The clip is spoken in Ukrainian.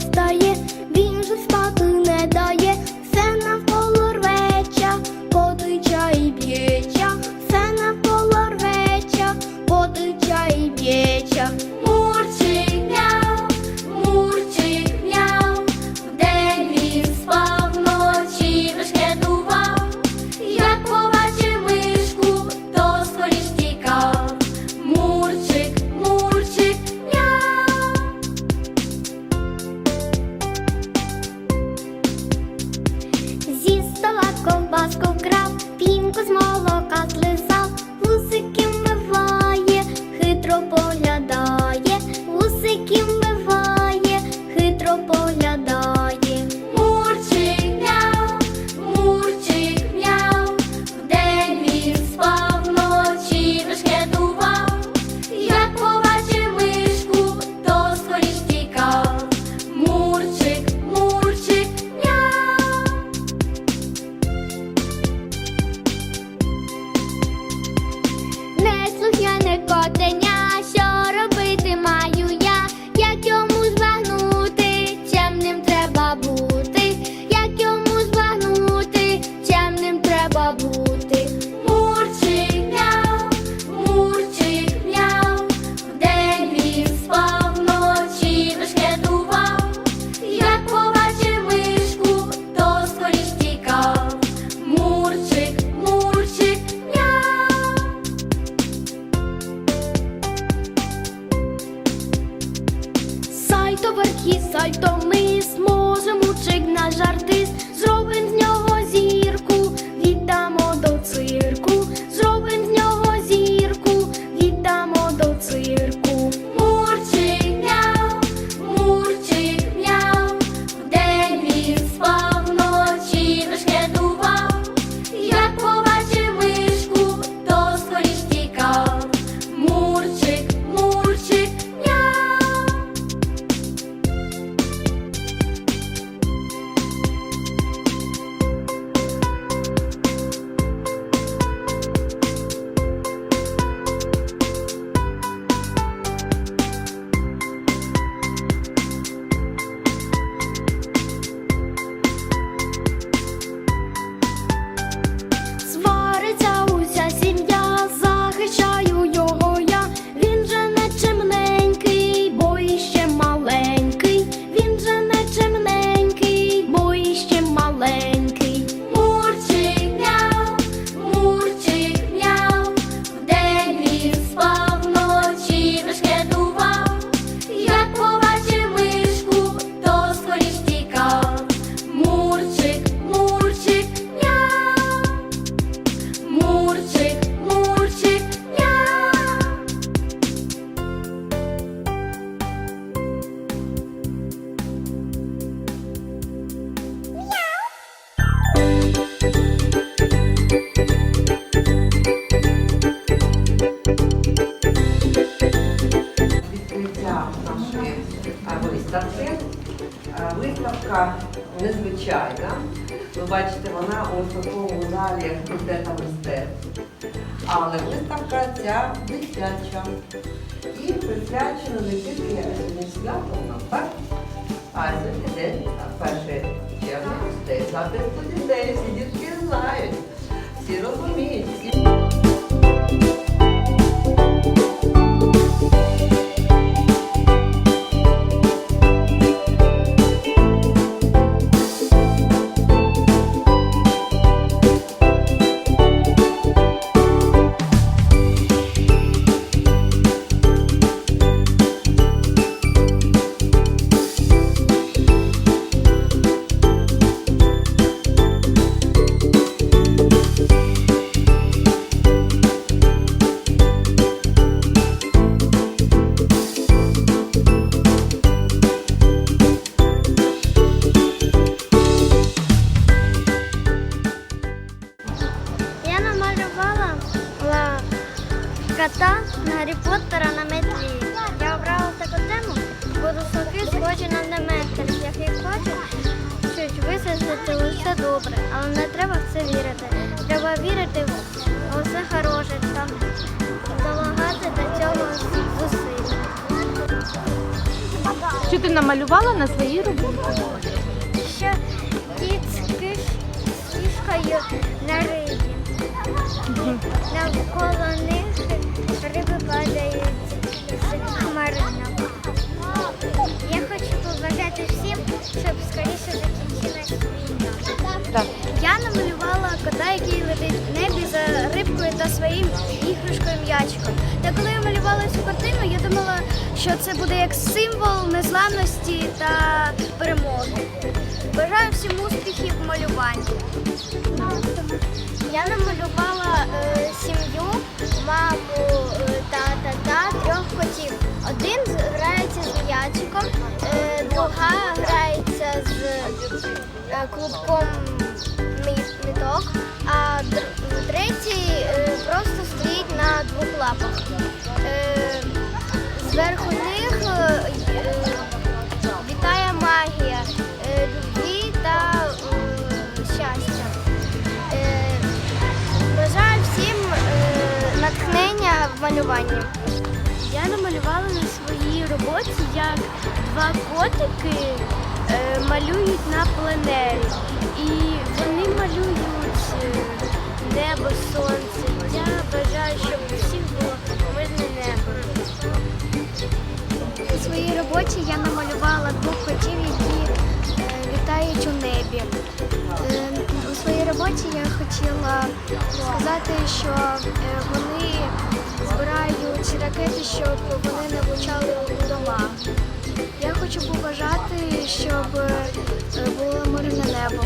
встає, він же спати не дає, все навколо рвеча, потича і б'єча, все навколо рвеча, потича і б'єча. Хитро Верхі, сальто ми зможемо мучик на артист, виставки. Е, Виставка незвичайна. Ви бачите, вона у такому залі факультета мистецтв. Але виставка ця дитяча. І присвячена не тільки так? А сьогодні день, 1 червня, захисту дітей. Всі дітки знають, всі розуміють. Схожі на які хочуть щось висадити усе добре, але не треба в це вірити. Треба вірити в усе хороше та долагати до цього зусиль. Що ти намалювала на своїй роботі? Що кіт з киш з кішкою на рибі. Навколо них риби падають Так. Я намалювала кота, який летить в небі за рибкою та своїм іграшкою м'ячиком. Та коли я малювала цю картину, я думала, що це буде як символ незламності та перемоги. Бажаю всім успіхів в малюванні. Я намалювала е, сім'ю, маму, е, тата та трьох котів. Один грається з м'ячиком, е, друга клубком мі- ниток, а третій е, просто стоїть на двох лапах. Е, зверху них е, е, вітає магія, любві та щастя. Бажаю всім натхнення в малюванні. Я намалювала на своїй роботі, як два котики малюють на пленері. І вони малюють е, небо, сонце. Я бажаю, щоб у всіх було мирне небо. У своїй роботі я намалювала двох котів, які е, літають у небі. Е, У своїй роботі я хотіла сказати, що е, вони збирають ракети, щоб вони не влучали у дома. Я хочу щоб е, було мирне небо.